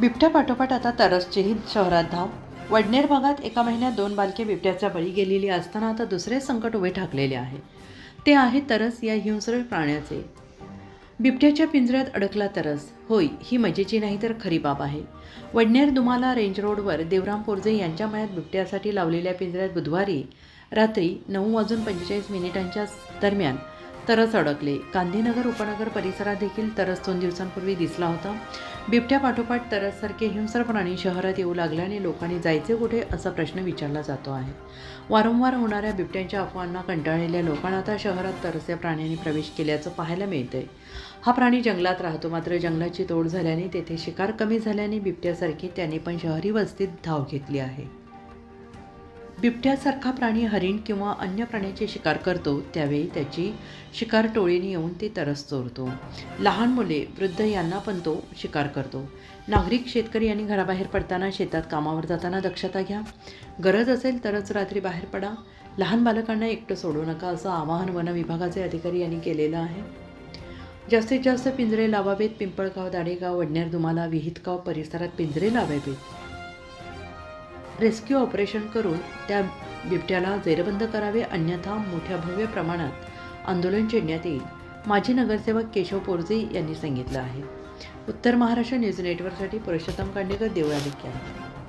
बिबट्या पाठोपाठ आता तरसचीही शहरात धाव. वडनेर भागात एका महिन्यात दोन बालके बिबट्याच्या बळी गेलेली असताना आता दुसरे संकट उभे ठाकलेले आहे. ते आहे तरस या हिंस्र प्राण्याचे. बिबट्याच्या पिंजऱ्यात अडकला तरस. होय ही मजेची नाही तर खरी बाब आहे. वडनेर दुमाला रेंज रोडवर देवराम पोरजे यांच्या मळ्यात बिबट्यासाठी लावलेल्या पिंजऱ्यात बुधवारी रात्री नऊ वाजून पंचेचाळीस मिनिटांच्या दरम्यान तरस अडकले. गांधीनगर उपनगर परिसरात देखील तरस दोन दिवसांपूर्वी दिसला होता. बिबट्यापाठोपाठ तरससारखे हिंसर प्राणी शहरात येऊ लागल्याने लोकांनी जायचे कुठे असा प्रश्न विचारला जातो आहे. वारंवार होणाऱ्या बिबट्यांच्या अफवांना कंटाळलेल्या लोकांना आता शहरात तरस या प्राण्यांनी प्रवेश केल्याचं पाहायला मिळतंय. हा प्राणी जंगलात राहतो. मात्र जंगलाची तोड झाल्याने तेथे शिकार कमी झाल्याने बिबट्यासारखी त्याने पण शहरी वस्तीत धाव घेतली आहे. बिबट्यासारखा प्राणी हरिण किंवा अन्य प्राण्याची शिकार करतो त्यावेळी त्याची शिकार टोळीने येऊन ते तरस चोरतो. लहान मुले वृद्ध यांना पण तो शिकार करतो. नागरिक शेतकरी यांनी घराबाहेर पडताना शेतात कामावर जाताना दक्षता घ्या. गरज असेल तरच रात्री बाहेर पडा. लहान बालकांना एकटं सोडू नका असं आवाहन वन विभागाचे अधिकारी यांनी केलेलं आहे. जास्तीत जास्त पिंजरे लावावेत. पिंपळगाव दाडेगाव वडनेर दुमाला विहितगाव परिसरात पिंजरे लावावेत. रेस्क्यू ऑपरेशन करून त्या बिबट्याला जेरबंद करावे अन्यथा मोठ्या भव्य प्रमाणात आंदोलन छेडण्यात येईल माजी नगरसेवक केशव पोरजे यांनी सांगितलं आहे. उत्तर महाराष्ट्र न्यूज नेटवर्कसाठी पुरुषोत्तम कांडेकर देवळा आहे